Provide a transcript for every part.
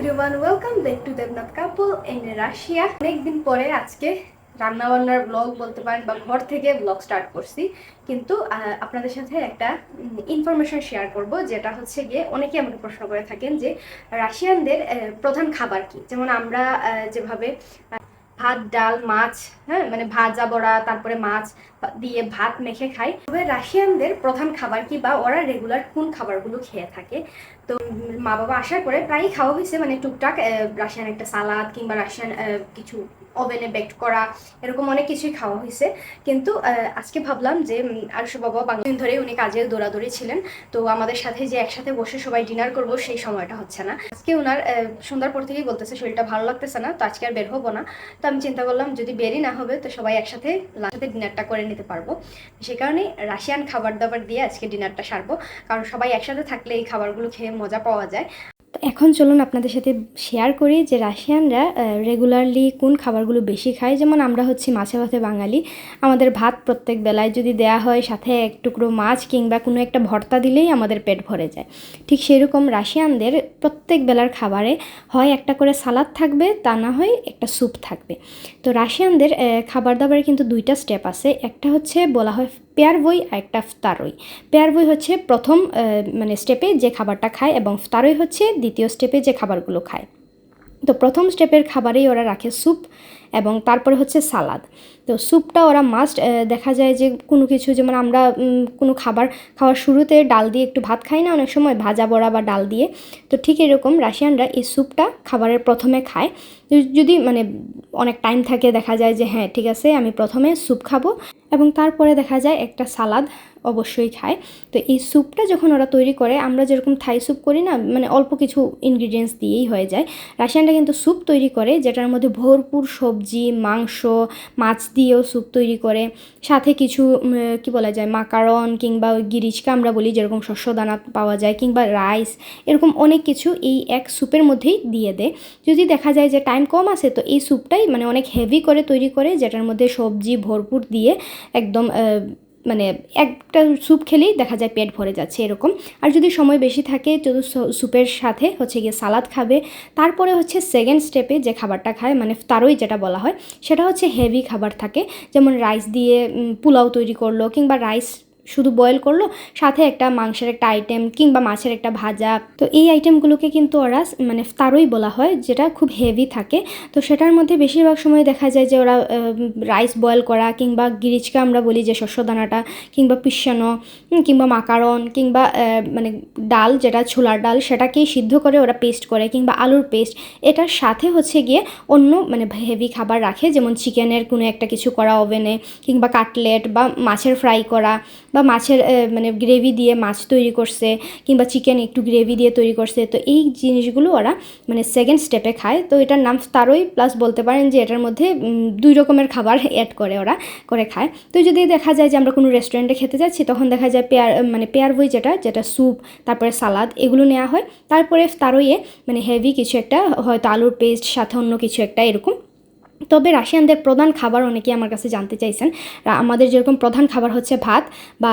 Everyone welcome back to Debnath couple in Russia অনেকদিন পরে আজকে রান্নাবান্নার ব্লগ বলতে পারেন বা ঘর থেকে ব্লগ স্টার্ট করছি। কিন্তু আপনাদের সাথে একটা ইনফরমেশন শেয়ার করব, যেটা হচ্ছে গিয়ে অনেকে আমাকে প্রশ্ন করে থাকেন যে রাশিয়ানদের প্রধান খাবার কি? যেমন আমরা যেভাবে ভাত, ডাল, মাছ হ্যাঁ মানে ভাজা বড়া, তারপরে মাছ দিয়ে ভাত মেখে খাই। তবে রাশিয়ানদের প্রধান খাবার কি বা ওরা রেগুলার কোন খাবারগুলো খেয়ে থাকে? তো মা বাবা আসার পরে প্রায়ই খাওয়া হয়েছে মানে টুকটাক রাশিয়ান একটা সালাদ কিংবা রাশিয়ান কিছু। ওভেনে বেক করা, এরকম অনেক কিছুই খাওয়া হয়েছে। কিন্তু আজকে ভাবলাম যে আরশো বাবা বাংলাদিন ধরে উনি কাজে দৌড়াদৌড়ি ছিলেন। তো আমাদের সাথে যে একসাথে বসে সবাই ডিনার করব, সেই সময়টা হচ্ছে না। আজকে ওনার সন্ধ্যার পর থেকেই বলতেছে, শরীরটা ভালো লাগতেছে না, তো আজকে আর বের হব না। তো আমি চিন্তা করলাম, যদি বেরই না হবে, তো সবাই একসাথে লাস্টে ডিনারটা করে নিতে পারব। সে কারণে রাশিয়ান খাবার দাবার দিয়ে আজকে ডিনারটা সারবো। কারণ সবাই একসাথে থাকলে এই খাবারগুলো খেয়ে মজা পাওয়া যায়। এখন চলুন আপনাদের সাথে শেয়ার করি যে রাশিয়ানরা রেগুলারলি কোন খাবারগুলো বেশি খায়। যেমন আমরা হচ্ছি মাছে ভাতে বাঙালি। আমাদের ভাত প্রত্যেক বেলায় যদি দেয়া হয় সাথে এক টুকরো মাছ কিংবা কোনো একটা ভর্তা দিলেই আমাদের পেট ভরে যায়। ঠিক সেরকম রাশিয়ানদের প্রত্যেক বেলার খাবারে হয় একটা করে সালাদ থাকবে, তা না হয় একটা স্যুপ থাকবে। তো রাশিয়ানদের খাবার দাবারে কিন্তু দুইটা স্টেপ আছে। একটা হচ্ছে বলা হয় পেয়ার বই আর একটা ফতারই পেয়ার বই হচ্ছে প্রথম মানে স্টেপে যে খাবারটা খায় এবং ফতারই হচ্ছে দ্বিতীয় স্টেপে যে খাবারগুলো খায়। তো প্রথম স্টেপের খাবারেই ওরা রাখে স্যুপ এবং তারপরে হচ্ছে সালাদ। তো স্যুপটা ওরা মাস্ট দেখা যায় যে কোনো কিছু যেমন আমরা কোনো খাবার খাওয়ার শুরুতে ডাল দিয়ে একটু ভাত খাই না, অনেক সময় ভাজা বড়া বা ডাল দিয়ে। তো ঠিক এরকম রাশিয়ানরা এই স্যুপটা খাবারের প্রথমে খায়। যদি মানে অনেক টাইম থাকে, দেখা যায় যে হ্যাঁ ঠিক আছে, আমি প্রথমে স্যুপ খাব এবং তারপরে দেখা যায় একটা সালাদ অবশ্যই খায়। তো এই স্যুপটা যখন ওরা তৈরি করে, আমরা যেরকম থাই স্যুপ করি না মানে অল্প কিছু ইনগ্রিডিয়েন্টস দিয়েই হয়ে যায়। রাশিয়ানরা কিন্তু স্যুপ তৈরি করে, যেটার মধ্যে ভরপুর সবজি, মাংস, মাছ দিয়েও স্যুপ তৈরি করে। সাথে কিছু কি বলা যায়, মাকারন কিংবা ওই গিরিচকা আমরা বলি, যেরকম শস্য দানা পাওয়া যায়, কিংবা রাইস, এরকম অনেক কিছু এই এক স্যুপের মধ্যেই দিয়ে দেয়। যদি দেখা যায় যে টাইম কম আছে, তো এই স্যুপটাই মানে অনেক হেভি করে তৈরি করে, যেটার মধ্যে সবজি ভরপুর দিয়ে একদম মানে একটা স্যুপ খেলেই দেখা যায় পেট ভরে যাচ্ছে এরকম। আর যদি সময় বেশি থাকে যদি স্যুপের সাথে হচ্ছে গিয়ে সালাদ খাবে। তারপরে হচ্ছে সেকেন্ড স্টেপে যে খাবারটা খায় মানে তারই যেটা বলা হয়, সেটা হচ্ছে হেভি খাবার থাকে। যেমন রাইস দিয়ে পোলাও তৈরি করল কিংবা রাইস শুধু বয়েল করল, সাথে একটা মাংসের একটা আইটেম কিংবা মাছের একটা ভাজা। তো এই আইটেমগুলোকে কিন্তু ওরা মানে তারই বলা হয়, যেটা খুব হেভি থাকে। তো সেটার মধ্যে বেশিরভাগ সময় দেখা যায় যে ওরা রাইস বয়েল করা কিংবা গিরিচকা আমরা বলি যে শস্য দানাটা কিংবা পিসানো কিংবা মাকারন, কিংবা মানে ডাল যেটা, ছোলার ডাল, সেটাকেই সিদ্ধ করে ওরা পেস্ট করে, কিংবা আলুর পেস্ট এটার সাথে হচ্ছে গিয়ে অন্য মানে হেভি খাবার রাখে, যেমন চিকেনের কোনো একটা কিছু করা ওভেনে কিংবা কাটলেট বা মাছের ফ্রাই করা। বা মাছের মানে গ্রেভি দিয়ে মাছ তৈরি করছে কিংবা চিকেন একটু গ্রেভি দিয়ে তৈরি করছে, তো এই জিনিসগুলো ওরা মানে সেকেন্ড স্টেপে খায়। তো এটার নাম তারই প্লাস বলতে পারেন যে এটার মধ্যে দুই রকমের খাবার অ্যাড করে ওরা, করে খায়। তো যদি দেখা যায় যে আমরা কোনো রেস্টুরেন্টে খেতে যাচ্ছি, তখন দেখা যায় পেয়ার মানে পেয়ার বই যেটা যেটা স্যুপ তারপরে সালাদ এগুলো নেওয়া হয়। তারপরে তারইয়ে মানে হেভি কিছু একটা, হয়তো আলুর পেস্ট সাথে অন্য কিছু একটা, এরকম তবে রাশিয়ানদের প্রধান খাবার অনেকেই আমার কাছে জানতে চাইছেন। আমাদের যেরকম প্রধান খাবার হচ্ছে ভাত বা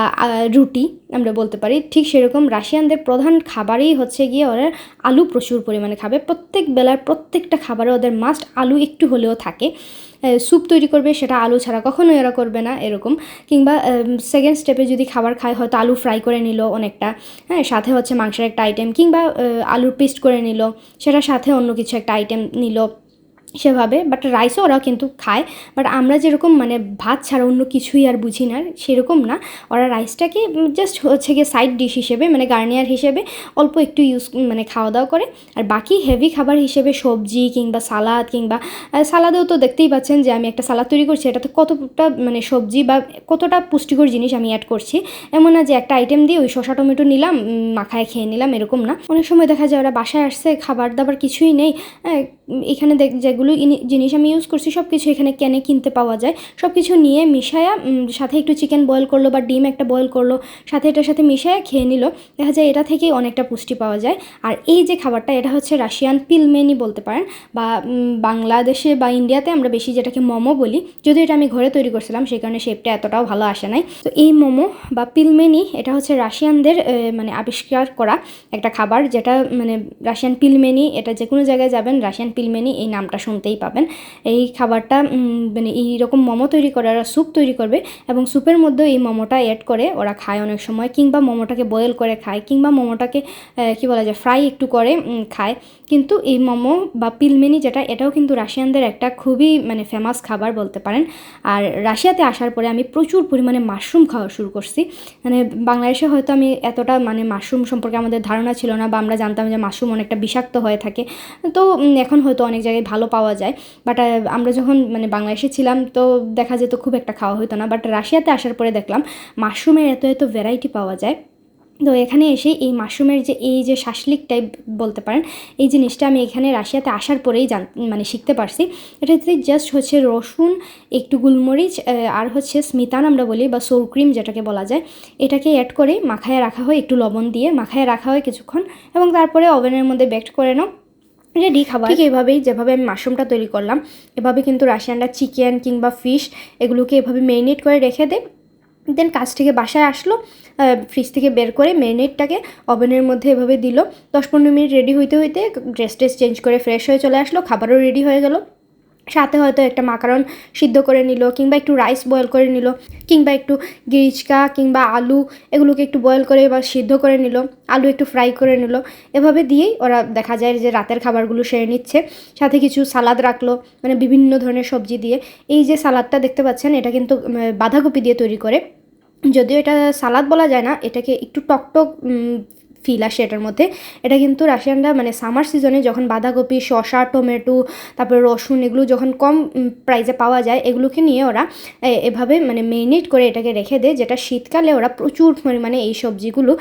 রুটি, আমরা বলতে পারি, ঠিক সেরকম রাশিয়ানদের প্রধান খাবারই হচ্ছে গিয়ে ওরা আলু প্রচুর পরিমাণে খাবে। প্রত্যেক বেলার প্রত্যেকটা খাবারে ওদের মাস্ট আলু একটু হলেও থাকে। স্যুপ তৈরি করবে, সেটা আলু ছাড়া কখনোই ওরা করবে না, এরকম। কিংবা সেকেন্ড স্টেপে যদি খাবার খায়, হয়তো আলু ফ্রাই করে নিল অনেকটা হ্যাঁ সাথে হচ্ছে মাংসের একটা আইটেম কিংবা আলুর পেস্ট করে নিল, সেটার সাথে অন্য কিছু একটা আইটেম নিল। সেভাবে বাট রাইসও ওরা কিন্তু খায়। বাট আমরা যেরকম মানে ভাত ছাড়া অন্য কিছুই আর বুঝি না, সেরকম না। ওরা রাইসটাকে জাস্ট হচ্ছে গিয়ে সাইড ডিশ হিসেবে মানে গার্নিয়ার হিসেবে অল্প একটু ইউজ মানে খাওয়া দাওয়া করে। আর বাকি হেভি খাবার হিসেবে সবজি কিংবা সালাদ কিংবা সালাদেও তো দেখতেই পাচ্ছেন যে আমি একটা সালাদ তৈরি করছি, এটাতে কতটা মানে সবজি বা কতটা পুষ্টিকর জিনিস আমি অ্যাড করছি। এমন না যে একটা আইটেম দিয়ে ওই শসা, টমেটো নিলাম মাখায় খেয়ে নিলাম, এরকম না। অনেক সময় দেখা যায় ওরা বাসায় আসছে খাবার দাবার কিছুই নেই এখানে দেখ যেগুলো জিনিস আমি ইউজ করছি সব কিছু এখানে ক্যানে কিনতে পাওয়া যায়। সব কিছু নিয়ে মিশায়া সাথে একটু চিকেন বয়েল করল বা ডিম একটা বয়েল করল, সাথে এটার সাথে মিশায়া খেয়ে নিল। দেখা যায় এটা থেকেই অনেকটা পুষ্টি পাওয়া যায়। আর এই যে খাবারটা, এটা হচ্ছে রাশিয়ান পিলমেনি বলতে পারেন, বা বাংলাদেশে বা ইন্ডিয়াতে আমরা বেশি যেটাকে মোমো বলি, যদিও এটা আমি ঘরে তৈরি করছিলাম, সেই কারণে শেপটা এতটাও ভালো আসে নাই। তো এই মোমো বা পিলমেনি এটা হচ্ছে রাশিয়ানদের মানে আবিষ্কার করা একটা খাবার, যেটা মানে রাশিয়ান পিলমেনি এটা যে কোনো জায়গায় যাবেন, রাশিয়ান পিলমেনি এই নামটা শুনতেই পাবেন। এই খাবারটা মানে এইরকম মোমো তৈরি করে, ওরা স্যুপ তৈরি করবে এবং স্যুপের মধ্যে এই মোমোটা অ্যাড করে ওরা খায় অনেক সময় কিংবা মোমোটাকে বয়েল করে খায় কিংবা মোমোটাকে কি বলা যায় ফ্রাই একটু করে খায়। কিন্তু এই মোমো বা পিলমেনি যেটা, এটাও কিন্তু রাশিয়ানদের একটা খুবই মানে ফেমাস খাবার বলতে পারেন। আর রাশিয়াতে আসার পরে আমি প্রচুর পরিমাণে মাশরুম খাওয়া শুরু করছি। মানে বাংলাদেশে হয়তো আমি এতটা মানে মাশরুম সম্পর্কে আমাদের ধারণা ছিল না বা আমরা জানতাম যে মাশরুম অনেকটা বিষাক্ত হয়ে থাকে। তো এখন হয়তো অনেক জায়গায় ভালো পাওয়া যায়। বাট আমরা যখন মানে বাংলাদেশে ছিলাম তো দেখা যেত খুব একটা খাওয়া হতো না। বাট রাশিয়াতে আসার পরে দেখলাম মাশরুমের এত এত ভ্যারাইটি পাওয়া যায়। তো এখানে এসে এই মাশরুমের যে, এই যে শাসলিক টাইপ বলতে পারেন, এই জিনিসটা আমি এখানে রাশিয়াতে আসার পরেই জান মানে শিখতে পারছি। এটাতে জাস্ট হচ্ছে রসুন, একটু গোলমরিচ আর হচ্ছে স্মিতান আমরা বলি বা সোর ক্রিম যেটাকে বলা যায়। এটাকে অ্যাড করে মাখায় রাখা হয়, একটু লবণ দিয়ে মাখায় রাখা হয় কিছুক্ষণ এবং তারপরে ওভেনের মধ্যে বেক্ট করে নাও। রেডি খাবার? ঠিক এইভাবেই যেভাবে আমি মাশরুমটা তৈরি করলাম, এভাবে কিন্তু রাশিয়ানরা চিকেন কিংবা ফিশ এগুলোকে এভাবে মেরিনেট করে রেখে দেয় দেন কাজ থেকে বাসায় আসলো ফ্রিজ থেকে বের করে ম্যারিনেটটাকে ওভেনের মধ্যে এভাবে দিল। দশ পনেরো মিনিট রেডি হইতে হইতে ড্রেস ট্রেস চেঞ্জ করে ফ্রেশ হয়ে চলে আসলো, খাবারও রেডি হয়ে গেল। সাথে হয়তো একটা মাকারন সিদ্ধ করে নিল, কিংবা একটু রাইস বয়েল করে নিল, কিংবা একটু গিরিচকা, কিংবা আলু এগুলোকে একটু বয়েল করে বা সিদ্ধ করে নিল, আলু একটু ফ্রাই করে নিল। এভাবে দিয়েই ওরা দেখা যায় যে রাতের খাবারগুলো সেরে নিচ্ছে। সাথে কিছু সালাদ রাখল মানে বিভিন্ন ধরনের সবজি দিয়ে। এই যে সালাদটা দেখতে পাচ্ছেন, এটা কিন্তু বাঁধাকপি দিয়ে তৈরি করে। যদিও এটা সালাদ বলা যায় না, এটাকে একটু টকটক ফিল আসে এটার মধ্যে। এটা কিন্তু রাশিয়ানরা মানে সামার সিজনে যখন বাঁধাকপি শশা টমেটো, তারপরে রসুন এগুলো যখন কম প্রাইসে পাওয়া যায়, এগুলোকে নিয়ে ওরা এভাবে মানে মেরিনেট করে এটাকে রেখে দেয়, যেটা শীতকালে ওরা প্রচুর পরিমাণে এই সবজিগুলো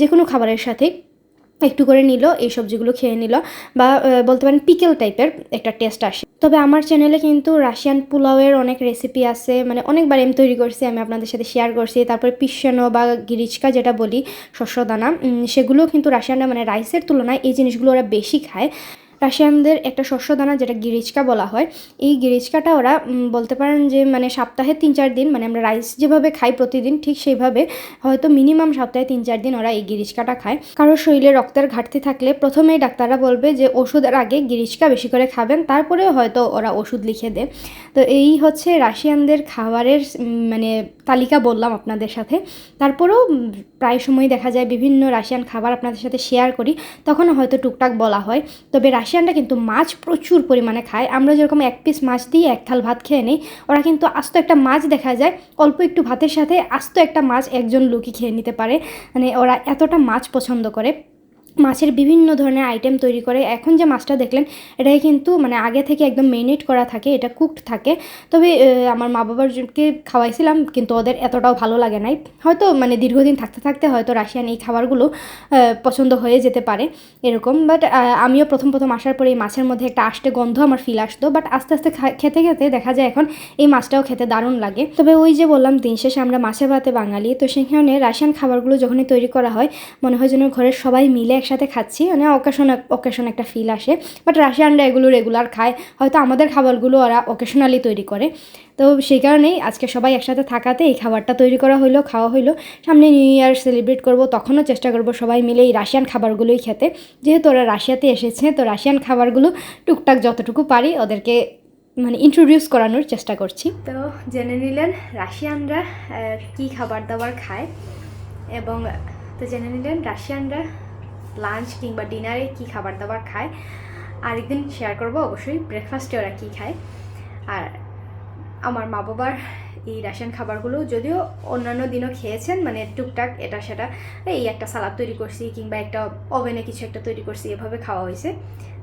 যে কোনো খাবারের সাথে একটু করে নিল, এই সবজিগুলো খেয়ে নিল বা বলতে পারেন পিকেল টাইপের একটা টেস্ট আসে। তবে আমার চ্যানেলে কিন্তু রাশিয়ান পোলাওয়ের অনেক রেসিপি আছে মানে অনেকবার আমি তৈরি করছি, আমি আপনাদের সাথে শেয়ার করছি। তারপরে পিসানো বা গিরিচকা যেটা বলি শস্যদানা সেগুলো কিন্তু রাশিয়ানরা মানে রাইসের তুলনায় এই জিনিসগুলো ওরা বেশি খায়। রাশিয়ানদের একটা শস্য দানা যেটা গিরিচকা বলা হয়, এই গিরিচকাটা ওরা বলতে পারেন যে মানে সপ্তাহে তিন চার দিন মানে আমরা রাইস যেভাবে খাই প্রতিদিন, ঠিক সেইভাবে হয়তো মিনিমাম সপ্তাহে তিন চার দিন ওরা এই গিরিচকাটা খায়। কারোর শরীরে রক্তের ঘাটতি থাকলে প্রথমেই ডাক্তাররা বলবে যে, ওষুধের আগে গিরিচকা বেশি করে খাবেন, তারপরেও হয়তো ওরা ওষুধ লিখে দেয়। তো এই হচ্ছে রাশিয়ানদের খাবারের মানে তালিকা বললাম আপনাদের সাথে। তারপরেও প্রায় সময় দেখা যায় বিভিন্ন রাশিয়ান খাবার আপনাদের সাথে শেয়ার করি তখন হয়তো টুকটাক বলা হয়। তবে রাশিয়ানরা কিন্তু মাছ প্রচুর পরিমাণে খায়। আমরা যেরকম এক পিস মাছ দিয়ে এক থাল ভাত খেয়ে নিই, ওরা কিন্তু আস্ত একটা মাছ দেখা যায়, অল্প একটু ভাতের সাথে আস্ত একটা মাছ একজন লোকই খেয়ে নিতে পারে। মানে ওরা এতটা মাছ পছন্দ করে। মাছের বিভিন্ন ধরনের আইটেম তৈরি করে। এখন যে মাছটা দেখলেন, এটাই কিন্তু মানে আগে থেকে একদম মেরিনেট করা থাকে, এটা কুকড থাকে। তবে আমার মা বাবারকে খাওয়াইছিলাম, কিন্তু ওদের এতটাও ভালো লাগে নাই। হয়তো মানে দীর্ঘদিন থাকতে থাকতে হয়তো রাশিয়ান এই খাবারগুলো পছন্দ হয়ে যেতে পারে এরকম। বাট আমিও প্রথম প্রথম আসার পরে এই মাছের মধ্যে একটা আষ্টে গন্ধ আমার ফিল আসতো। বাট আস্তে আস্তে খেতে খেতে দেখা যায় এখন এই মাছটাও খেতে দারুণ লাগে। তবে ওই যে বললাম, দিন শেষে আমরা মাছে ভাতে বাঙালি। তো সেখানে রাশিয়ান খাবারগুলো যখনই তৈরি করা হয়, মনে হয় যেন ঘরের সবাই মিলে একসাথে খাচ্ছি। মানে অকেশন অকেশন একটা ফিল আসে। বাট রাশিয়ানরা এগুলো রেগুলার খায়। হয়তো আমাদের খাবারগুলো ওরা অকেশনালি তৈরি করে। তো সেই কারণেই আজকে সবাই একসাথে থাকাতে এই খাবারটা তৈরি করা হইল, খাওয়া হইল। সামনে নিউ ইয়ার সেলিব্রেট করব, তখনও চেষ্টা করব সবাই মিলে এই রাশিয়ান খাবারগুলোই খেতে। যেহেতু ওরা রাশিয়াতে এসেছে, তো রাশিয়ান খাবারগুলো টুকটাক যতটুকু পারি ওদেরকে মানে ইন্ট্রোডিউস করানোর চেষ্টা করছি। তো জেনে নিলেন রাশিয়ানরা কি খাবার দাবার খায়। এবং তো জেনে নিলেন রাশিয়ানরা লাঞ্চ কিংবা ডিনারে কি খাবার দাবার খায় আরেকদিন শেয়ার করব অবশ্যই ব্রেকফাস্টে ওরা কী খায়। আর আমার মা বাবার এই রাশিয়ান খাবারগুলো যদিও অন্যান্য দিনও খেয়েছেন মানে টুকটাক এটা সেটা, এই একটা সালাদ তৈরি করছি কিংবা একটা ওভেনে কিছু একটা তৈরি করছি, এভাবে খাওয়া হয়েছে।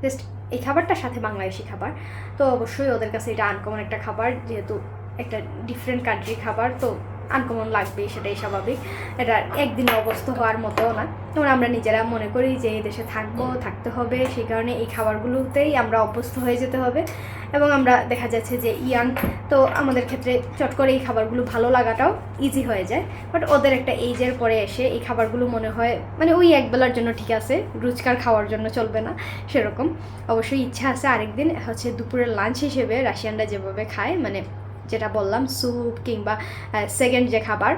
জাস্ট এই খাবারটার সাথে বাংলাদেশি খাবার। তো অবশ্যই ওদের কাছে এটা আনকমন একটা খাবার, যেহেতু একটা ডিফারেন্ট কান্ট্রি খাবার, তো আনকমন লাগবে সেটাই স্বাভাবিক। এটা একদিনে অবস্থা হওয়ার মতোও না। যেমন আমরা নিজেরা মনে করি যে এই দেশে থাকব, থাকতে হবে, সেই কারণে এই খাবারগুলোতেই আমরা অভ্যস্ত হয়ে যেতে হবে। এবং আমরা দেখা যাচ্ছে যে ইয়াং তো আমাদের ক্ষেত্রে চট করে এই খাবারগুলো ভালো লাগাটাও ইজি হয়ে যায়। বাট ওদের একটা এইজের পরে এসে এই খাবারগুলো মনে হয় মানে ওই একবেলার জন্য ঠিক আছে, রুচকার খাওয়ার জন্য চলবে না, সেরকম। অবশ্যই ইচ্ছা আছে আরেকদিন হচ্ছে দুপুরের লাঞ্চ হিসেবে রাশিয়ানরা যেভাবে খায় মানে যেটা বললাম স্যুপ কিংবা সেকেন্ড যে খাবার,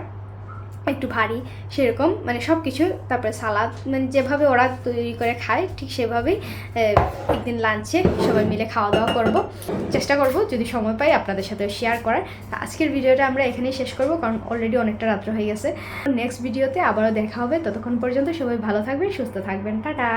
একটু ভারী, সেরকম মানে সব কিছু তারপরে সালাদ মানে যেভাবে ওরা তৈরি করে খায়, ঠিক সেভাবেই একদিন লাঞ্চে সবাই মিলে খাওয়া দাওয়া করব। চেষ্টা করব, যদি সময় পাই আপনাদের সাথে শেয়ার করার। আজকের ভিডিওটা আমরা এখানেই শেষ করব, কারণ অলরেডি অনেকটা রাত্র হয়ে গেছে। নেক্সট ভিডিওতে আবারও দেখা হবে। ততক্ষণ পর্যন্ত সবাই ভালো থাকবেন, সুস্থ থাকবেন। টাটা!